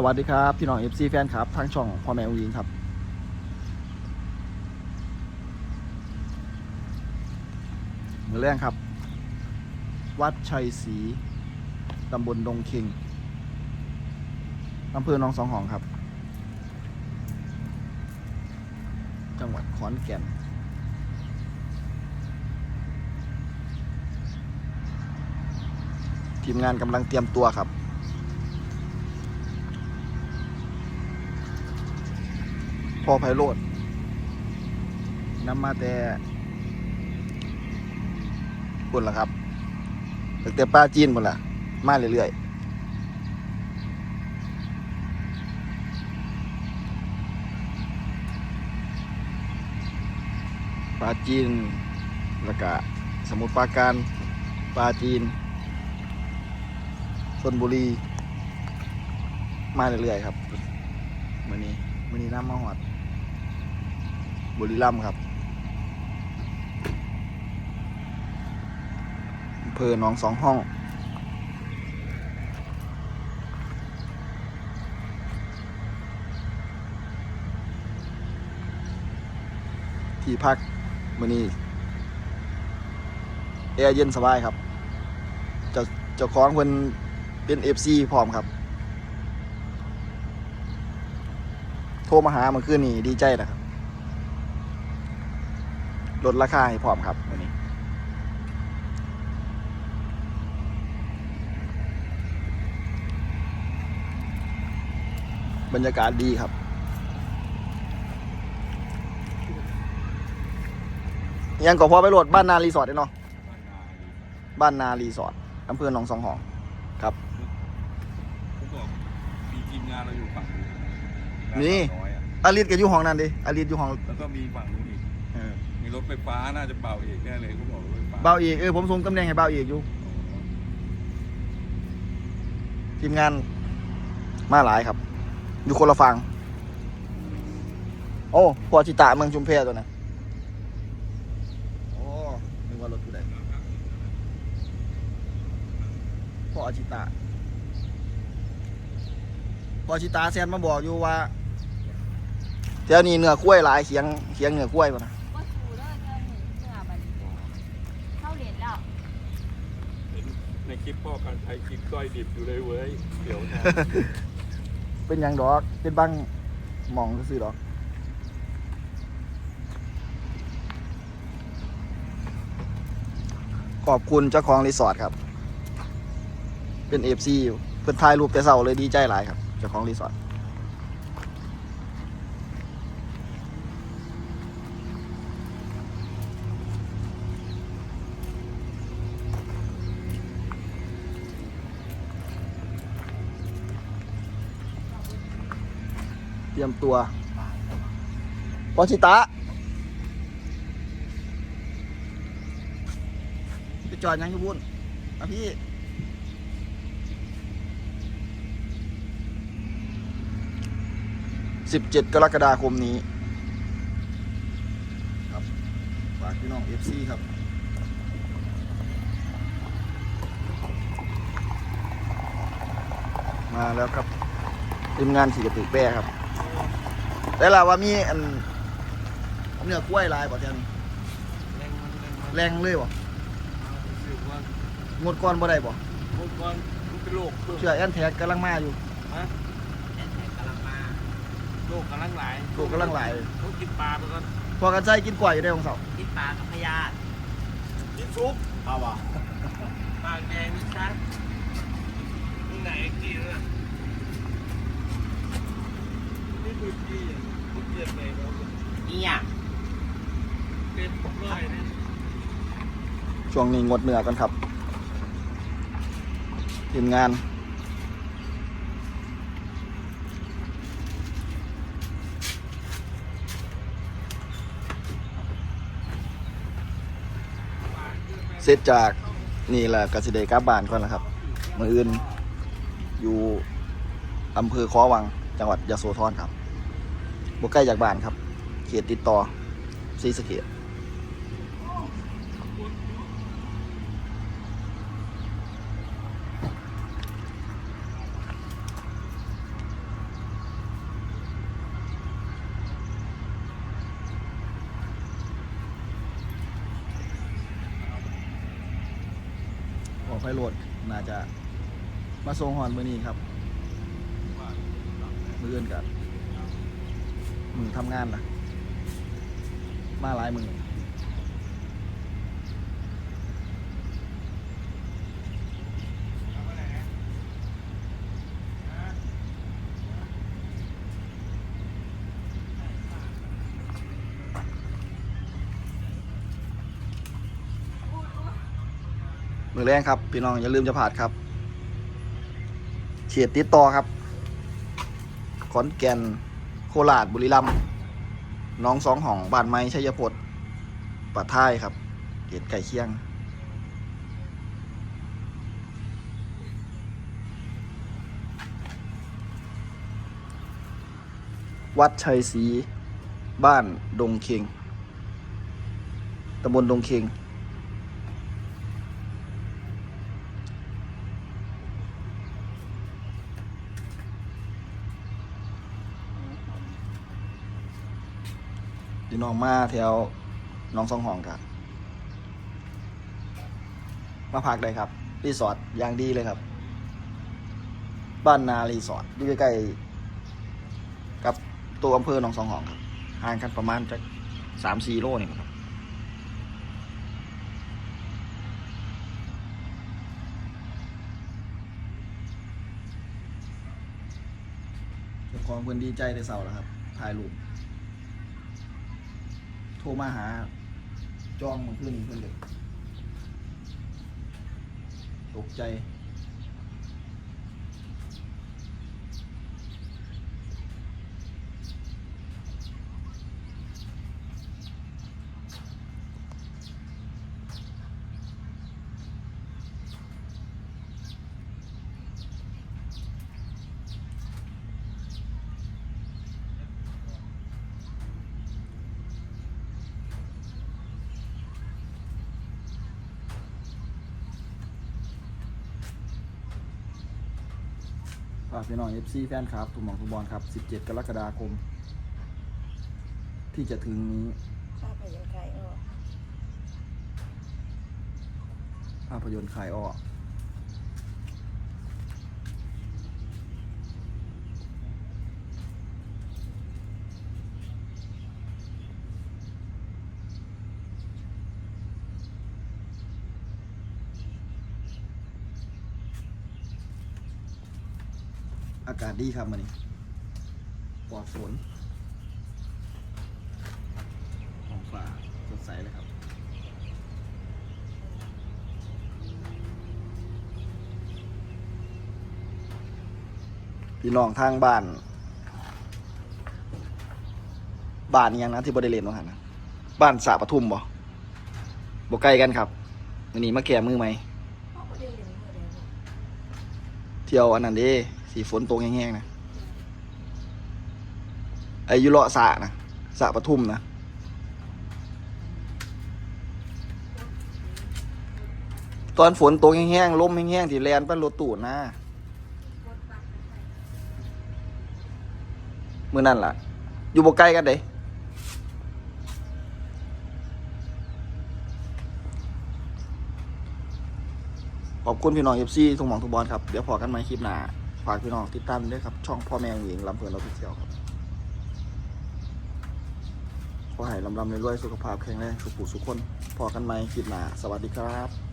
สวัสดีครับ พี่น้อง FC แฟนครับ ทางช่องพ่อแม่องยิงครับ มือแรกครับ วัดชัยศรีตำบลดงเค็งอำเภอหนองสองหองครับ จังหวัดขอนแก่นทีมงานกำลังเตรียมตัวครับ อไพโรดนำมาแต่ปุ่นละครับตั้งแต่ป้าจีนปุ่นละมาเรื่อยๆปลาจีนแล้วก็สมุทรปราการปลาจีนชนบุรี มาเรื่อยๆครับ มื่อนี้ มื่อนี้น้ำมาหอด บุรีรัมย์ครับอำเภอหนองสองห้องที่พักมือนี้แอร์เย็นสบายครับเจ้าเจ้องเพิ่นเป็นเอฟซีพร้อมครับ โทรมาหาเมื่อคืนนี้ดีใจนะครับ ลดราคาให้พร้อมครับวันนี้บรรยากาศดีครับยังก็พอไปโหลดบ้านนารีสอร์ทได้เนาะบ้านนารีสอร์ทอำเภอหนองสองหองครับผมบอกมีทีมงานเราอยู่ฝั่งนู้นนี่น้อยอะอาริสก็อยู่ห้องนั่นดิอาริสอยู่ห้องแล้วก็มีฝั่งนู้นอีกเออ มีรถไฟฟ้าน่าจะเป่าเอกแน่เลยเขาบอกรถไฟฟ้าเบาอีกเออผมส่งตำแหน่งให้เบาอีกอยู่ ทีมงานมาหลายครับ อยู่คนละฟังโอ้พอชิตะเมืองชุมเพตัวนะโอ้นึกว่ารถผู้ใดพอชิตะพอชิตาแซนมาบอกอยู่ว่าแถวนี้เนื้อกล้วยหลายเขียงเขียงเนื้อกล้วยป่ะนะ ก็สูเลยเจอหนึ่งเมื่อบัดนี้เข้าเหรียญแล้ว เห็นในค ลิปพ่อการใช้คลิปก้อยดิบอยู่เลยเว้ยเดี๋ยวนะเป็นหยังดอกเป็นบ้างหมองซื่อๆดอกขอบคุณเจ้าของรีสอร์ทครับ เป็นเอฟซีเพิ่นถ่ายรูปแต่เสาเลยดีใจหลายครับเจ้าของรีสอร์ท รียมตัวปอชิตะไปจอดยังอยู่บุญอะพี่สิบเจ็ดกรกฎาคมนี้ ครับฝากพี่น้องเอฟซีครับมาแล้วครับทีมงานขี่กระตือแป้ครับ แต่ละว่ามีอันเนื้อกล้วยลายบ่เท่านี้แรงเลยบ่งดก่อนบ่ได้บ่พวกก้อนมันเป็นโรคเชื่อแอนแท็กกำลังมาอยู่โรคกำลังหลายโรคกำลังหลายเขากินปลาไปก่อนพอกันใช้กินกล้วยอยู่ได้ของเสากินปลากับพยาธิกินซุปเอาว่ะปากแดงนี่ชัดมึงไหนกี่เลยนี่คือกี่มึงเจ็บเลยเรา นี่อะช่วงนี้งดเนื้อกันครับทีมงานเสร็จจากนี่แหละกสิเดกลับบ้านก่อนนะครับมืออื่นอยู่อำเภอค้อวังจังหวัดยะโสธรครับ บกใกล้จากบ้านครับ เขตติดต่อซีสเกตออกไปโหลดน่าจะมาส่งหอนมือนี้ครับมือเอื่นกัน มือทำงานนะมาหลายมือมือแรงครับ พี่น้องอย่าลืมจะผ่านครับเฉียดติดต่อครับ ขอนแก่น โคราชบุรีรัมย์น้องสองหองบ้านไม้ชัยพจน์ปัดท้ายครับ เกตไก่เคียง วัดชัยศรีบ้านดงเคงตำบลดงเคง พี่น้องมาแถวหน้องสองห้องครับมาพักได้ครับรีสอร์ทอย่างดีเลยครับ บ้านนารีสอร์ทอยู่ใกล้ๆกับตัวอำเภอหนองสองห้องครับห่างกันประมาณจะสามสี่โลนี่ครับเจ้าของเพื่อนดีใจแต่เสาแล้วครับถ่ายรูป รมาหา จองมันขึ้นเพื่อนเลยตกใจ ฝากพี่น้อง FC แฟนครับทุกหมองทุกบอลครับ 17 กรกฎาคม ที่จะถึงนี้ข้าไปยังไกลออก ภาพยนตร์ขายออกากาศดีครับมันนี้ปลอดฝนของฟ้าสดใสเลยครับพี่น้องทางบ้าน บ้านอิหยังนะที่บริเลนว่าหันนะบ้านสระปทุมบ่บ่ใกล้กันครับวันนี้มาแก่มือไหมเขาก็ได้เรียนเมื่อเดียวเที่ยวอันนั้นเด้ สีฝนตกแห้งๆนะไอายุเลาะสะนะสะปทุมนะตอนฝนตกแห้งๆลมแห้งๆที่แลนปั้นรถตูดนะมือนั่นล่ะ อยู่บ่ใกล้กันเด้ขอบคุณพี่น้องเอฟซีทุกหมองทุกบอลครับ เดี๋ยวพอกันใหม่คลิปหน้า ฝากพี่น้องติดตามด้วยครับ ช่องพ่อแม่หญิงลำเพลินเราพิเที่ยวครับขอให้ลำลำรวยสุขภาพแข็งแรงสุขุสุขคนพอกันไหมคลิปหนาสวัสดีครับ